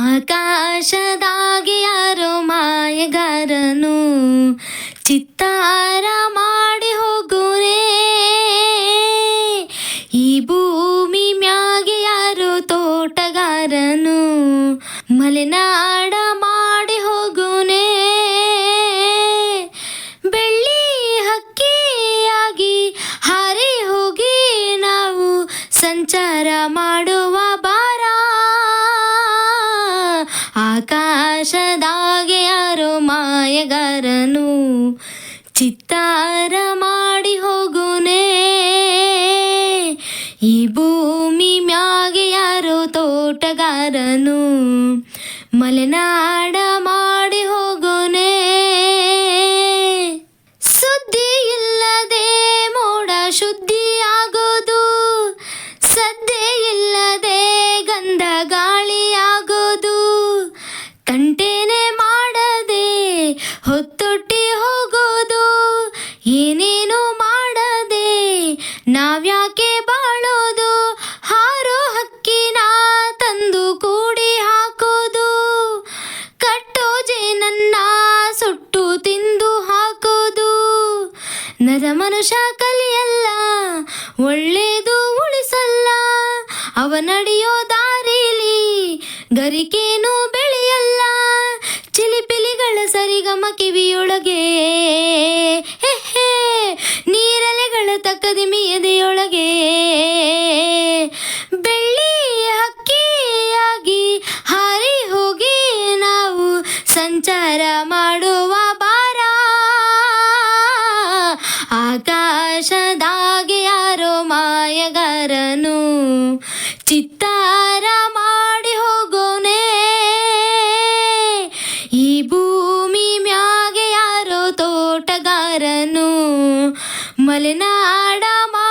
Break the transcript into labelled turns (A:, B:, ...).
A: ಆಕಾಶದಾಗೆ ಯಾರು ಮಾಯಗಾರನು, ಚಿತ್ತಾರ ಮಾಡಿ ಹೋಗುರೇ. ಈ ಭೂಮಿ ಮ್ಯಾಗೆ ಯಾರು ತೋಟಗಾರನು, ಮಲೆನಾಡ ಮಾಡಿ ಹೋಗುನೇ. ಬೆಳ್ಳಿ ಹಕ್ಕಿಯಾಗಿ ಹಾರಿ ಹೋಗಿ ನಾವು ಸಂಚಾರ ಮಾಡುವ ಚಿತ್ತಾರ ಮಾಡಿ ಹೋಗುನೆ. ಈ ಭೂಮಿ ಮ್ಯಾಗೆ ಯಾರೋ ತೋಟಗಾರನು ಮಲೆನಾಡ ಮಾಡಿ ಹೋಗೋನೆ. ಸುದ್ದಿ ಇಲ್ಲದೆ ಮೋಡ ಶುದ್ಧಿ ಆಗೋದು, ಸದ್ದೆ ಇಲ್ಲದೆ ಗಂಧ ಗಾಳಿ ಆಗೋದು ತಂಟೆನೆ ಮಾಡದೆ ಹೋಗೋದು ಏನೇನು ಮಾಡದೆ ನಾವ್ಯಾಕೆ ಬಾಳೋದು? ಹಾರೋ ಹಕ್ಕಿನ ತಂದು ಕೂಡಿ ಹಾಕೋದು. ಕಟ್ಟೋ ಜೇನನ್ನ ಸುಟ್ಟು ತಿಂದು ಹಾಕೋದು. ನರ ಮನುಷ್ಯ ಕಲಿಯಲ್ಲ, ಒಳ್ಳೇದು ಉಳಿಸಲ್ಲ. ಅವ ನಡೆಯೋ ದಾರಿಲಿ ಗರಿಕೇನು ಬೆಳೆಯಲ್ಲ. ಚಿಲಿಪಿಲಿಗಳ ಸರಿಗಮ ಕಿವಿಯೊಳಗೆ ಎದೆಯೊಳಗೆ ಬೆಳ್ಳಿ ಹಕ್ಕಿಯಾಗಿ ಹಾರಿ ಹೋಗಿ ನಾವು ಸಂಚಾರ ಮಾಡುವ ಬಾರ ಆಕಾಶದಾಗೆ ಯಾರೋ ಮಾಯಗಾರನು ಚಿತ್ತಾರ நாடமா